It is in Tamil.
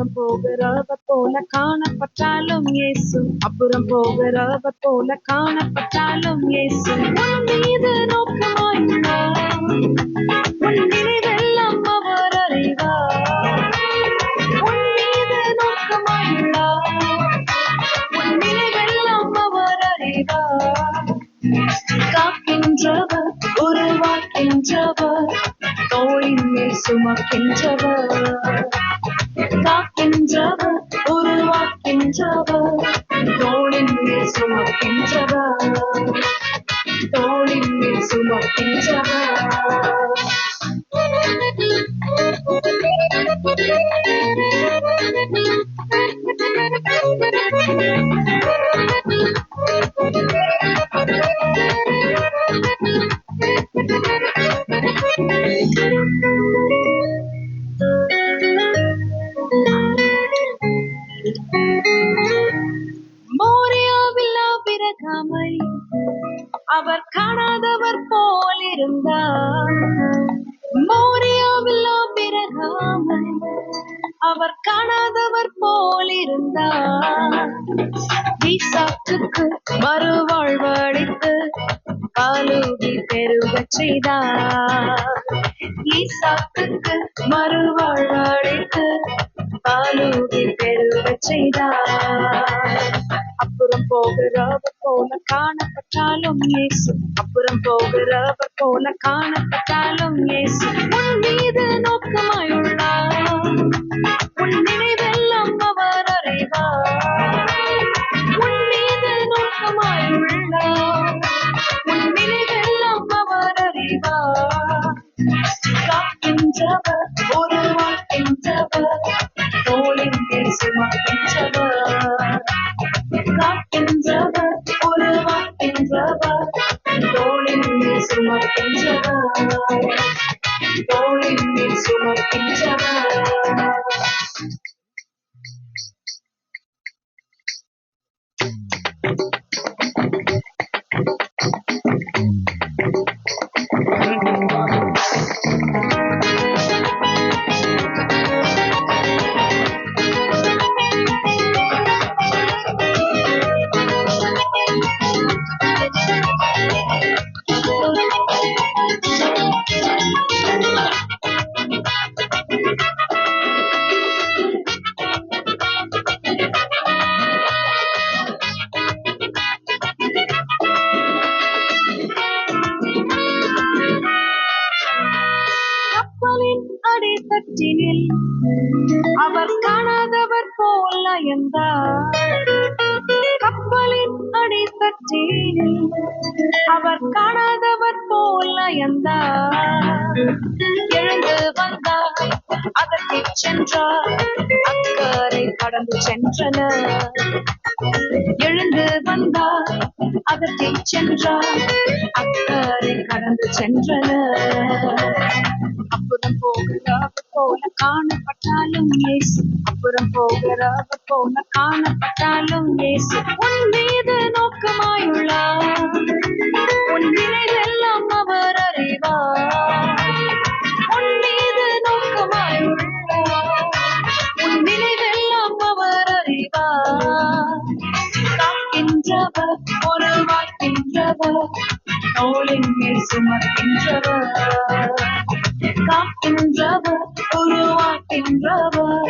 அப்புறம் போகிறவ போல காணப்பட்டாலும் இயேசு. அப்புறம் போகிறவ போல காணப்பட்டாலும் இயேசு. மீது நோக்கமாய் நினைவெல்லாம் அவர் அறிவார். மீது நோக்கமாயுள்ளார் நினைவெல்லாம் அவர் அறிவார். காக்கின்றவர் உருவாக்கின்றவர். தோளின் மேல் சுமக்கின்றவர். காக்கின்றவர் உருவாக்கின்றவர். தோளின் மேல் சுமக்கின்றவர். தோளின் மேல் மோரியாவில் பிறகாமை அவர் காணாதவர் போல் இருந்தார் மோரியாவில் பிறகாமல். அவர் காணாதவர் போல் இருந்தார் ஈசாக்குக்கு மறுவாழ்வளித்து பாலூதி பெருகச் செய்தார். ஈசாக்குக்கு மறுவாழ்வளித்து பாலூதி பெருகச் செய்தார். அப்புறம் போகிறவர் போல காணப்பட்டாலும் இயேசு அப்புறம் போகிறவர் போல காணப்பட்டாலும் மேல் சுமக்கின்றவர் தோளின் மேல் சுமக்கின்றவர் கப்பலின் தட்டினில் அவர் காணாதவர் போல் அயர்ந்தார் கப்பலின் அடித்தட்டினில் அவர் காணாதவர் போல் அயர்ந்தார் எழுந்து வந்தார் அதற்கு சென்றார் அக்கறை கடந்து சென்றனர். எழுந்து வந்தார் அதற்கு சென்றார் அக்கறை கடந்து சென்றனர். அப்புறம் போகிறவர் போல காணப்பட்டாலும் ஏசு அப்புறம் போகிறாக போல காணப்பட்டாலும் ஏசு உன் மீது நோக்கமாயுள்ளார். உன் நினைவெல்லாம் அவர் அறிவார். உன் மீது நோக்கமாயுள்ளார். உன் நினைவெல்லாம் அவர் அறிவார். காக்கின்றவர் தோளின் மேல் சுமக்கின்றவர். உருவாக்கின்றவர்